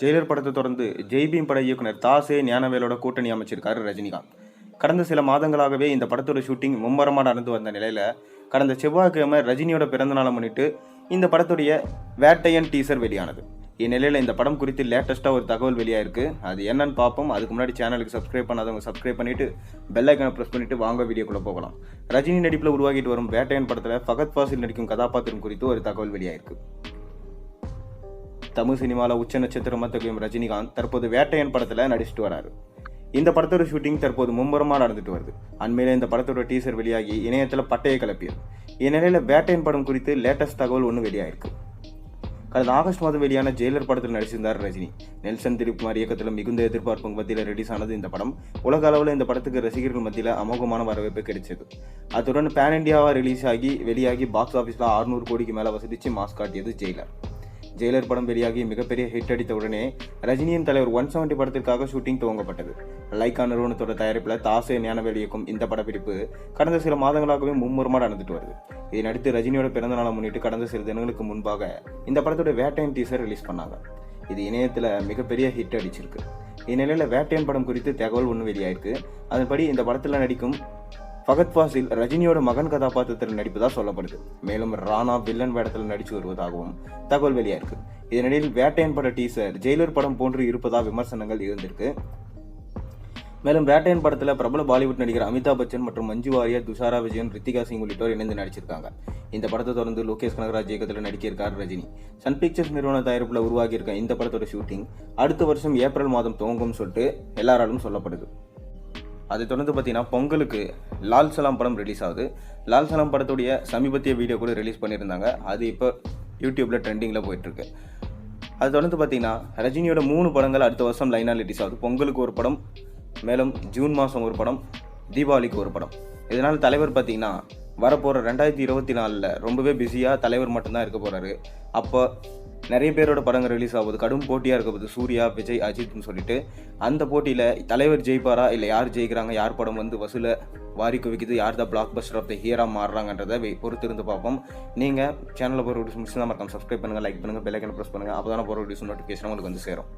Jailer படத்தை தொடர்ந்து ஜெய்பீம் பட இயக்குனர் தாசே ஞானவேலோட கூட்டணி அமைச்சிருக்காரு ரஜினிகாந்த். கடந்த சில மாதங்களாகவே இந்த படத்தோட ஷூட்டிங் மும்மரமாக நடந்து வந்த நிலையில் கடந்த செவ்வாய்க்கிழமை ரஜினியோட பிறந்தநாளை முன்னிட்டு இந்த படத்துடைய வேட்டையன் டீசர் வெளியானது. இந்நிலையில் இந்த படம் குறித்து லேட்டஸ்ட்டாக ஒரு தகவல் வெளியாயிருக்கு. அது என்னன்னு பார்ப்போம். அதுக்கு முன்னாடி சேனலுக்கு சப்ஸ்கிரைப் பண்ணாதவங்க சப்ஸ்கிரைப் பண்ணிவிட்டு பெல் ஐக்கனை ப்ரெஸ் பண்ணிவிட்டு வாங்க வீடியோக்குள்ள போகலாம். ரஜினி நடிப்பில் உருவாகிட்டு வரும் வேட்டையன் படத்தில் ஃபகத் ஃபாசில் நடிக்கும் கதாபாத்திரம் குறித்து ஒரு தகவல் வெளியாயிருக்கு. தமிழ் சினிமாவில் உச்ச நட்சத்திரமாக திகழும் ரஜினிகாந்த் தற்போது வேட்டையன் படத்தில் நடிச்சிட்டு வராரு. இந்த படத்தோட ஷூட்டிங் தற்போது மும்முரமாக நடந்துட்டு வருது. அண்மையில் இந்த படத்தோட டீசர் வெளியாகி இணையத்தில் பட்டையை கிளப்பியது இந்நிலையில் வேட்டையன் படம் குறித்து லேட்டஸ்ட் தகவல் ஒன்று வெளியாயிருக்கு. கடந்த ஆகஸ்ட் மாதம் வெளியான ஜெயிலர் படத்தில் நடிச்சிருந்தார் ரஜினி. நெல்சன் திலீப்குமார் இயக்கத்தில் மிகுந்த எதிர்பார்ப்பு மத்தியில் ரிலீஸ் ஆனது இந்த படம். உலக அளவில் இந்த படத்துக்கு ரசிகர்கள் மத்தியில் அமோகமான வரவேற்பு கிடைச்சது. அத்துடன் பேன் இண்டியாவாக ரிலீஸ் ஆகி வெளியாகி பாக்ஸ் ஆஃபீஸில் 600 கோடிக்கு மேலே வசதிச்சு மாஸ் காட்டியது ஜெயிலர். ஜெயிலர் படம் வெளியாகி மிகப்பெரிய ஹிட் அடித்த உடனே ரஜினியின் தலைவர் ஒன் செவன்டி படத்திற்காக ஷூட்டிங் துவங்கப்பட்டது. லைக்கா நிறுவனத்தோட தயாரிப்பில் தாசே ஞானவேல் இயக்கும் இந்த படப்பிடிப்பு கடந்த சில மாதங்களாகவே மும்முரமாக நடந்துட்டு வருது. இதனடுத்து ரஜினியோட பிறந்த நாளை முன்னிட்டு கடந்த சில தினங்களுக்கு முன்பாக இந்த படத்தோட வேட்டையன் டீசர் ரிலீஸ் பண்ணாங்க. இது இணையத்தில் மிகப்பெரிய ஹிட் அடிச்சிருக்கு. இந்நிலையில் வேட்டையன் படம் குறித்து தகவல் ஒன்று வெளியாயிருக்கு. அதன்படி இந்த படத்தில் நடிக்கும் ஃபகத் ஃபாசில் ரஜினியோட மகன் கதாபாத்திரத்தில் நடிப்பதாக சொல்லப்படுது. மேலும் ராணா வில்லன் வேடத்தில் நடிச்சு வருவதாகவும் தகவல் வெளியாயிருக்கு. இதனிடையில் வேட்டையன் பட டீசர் ஜெயிலர் படம் போன்று இருப்பதாக விமர்சனங்கள் இருந்திருக்கு மேலும் வேட்டையன் படத்தில் பிரபல பாலிவுட் நடிகர் அமிதாப் பச்சன் மற்றும் மஞ்சு வாரியர் துஷாரா விஜயன் ரித்திகா சிங் உள்ளிட்டோர் இணைந்து நடிச்சிருக்காங்க. இந்த படத்தை தொடர்ந்து லோகேஷ் கனகராஜ் இயக்கத்தில் நடிக்கிறார் ரஜினி. சன் பிக்சர்ஸ் நிறுவன தயாரிப்பில் உருவாகியிருக்க இந்த படத்தோட ஷூட்டிங் அடுத்த வருஷம் ஏப்ரல் மாதம் துவங்கும் சொல்லிட்டு எல்லாராலும் சொல்லப்படுது. அதை தொடர்ந்து பார்த்தீங்கன்னா பொங்கலுக்கு லால் சலாம் படம் ரிலீஸ் ஆகுது. லால் சலாம் படத்துடைய சமீபத்திய வீடியோ கூட ரிலீஸ் பண்ணியிருந்தாங்க. அது இப்போ யூடியூப்பில் ட்ரெண்டிங்கில் போயிட்டுருக்கு. அது தொடர்ந்து பார்த்தீங்கன்னா ரஜினியோட மூணு படங்கள் அடுத்த வருஷம் லைனாக ரிலீஸ் ஆகுது. பொங்கலுக்கு ஒரு படம் மேலும் ஜூன் மாதம் ஒரு படம் தீபாவளிக்கு ஒரு படம். இதனால் தலைவர் பார்த்தீங்கன்னா வரப்போகிற ரெண்டாயிரத்தி இருபத்தி நாலில் ரொம்பவே பிஸியாக தலைவர் மட்டும்தான் இருக்க போகிறாரு அப்போ நிறைய பேரோட படங்கள் ரிலீஸ் ஆகுது கடும் போட்டியாக இருக்க போகுது சூர்யா விஜய் அஜித்னு சொல்லிட்டு அந்த போட்டியில் தலைவர் ஜெயிப்பாரா? இல்லை யார் ஜெயிக்கிறாங்க? யார் படம் வந்து வசூலை வாரி குவிக்குது? யார் தான் பிளாக் பஸ்டர் ஆஃப் த ஹியராக மாறுறாங்கன்றதை பொறுத்திருந்து பொறுத்து இருந்து பார்ப்போம் நீங்கள் சேனலில் போகிற வீடியோஸ் முடிச்சு தான் மறக்காம சப்ஸ்கிரைப் பண்ணுங்கள் லைக் பண்ணுங்கள் பெல்லைக்கன் ப்ரெஸ் பண்ணுங்கள் அப்போ தானே போகிற வீடியோஸ் நோட்டிஃபிகேஷன் உங்களுக்கு வந்து சேரும்.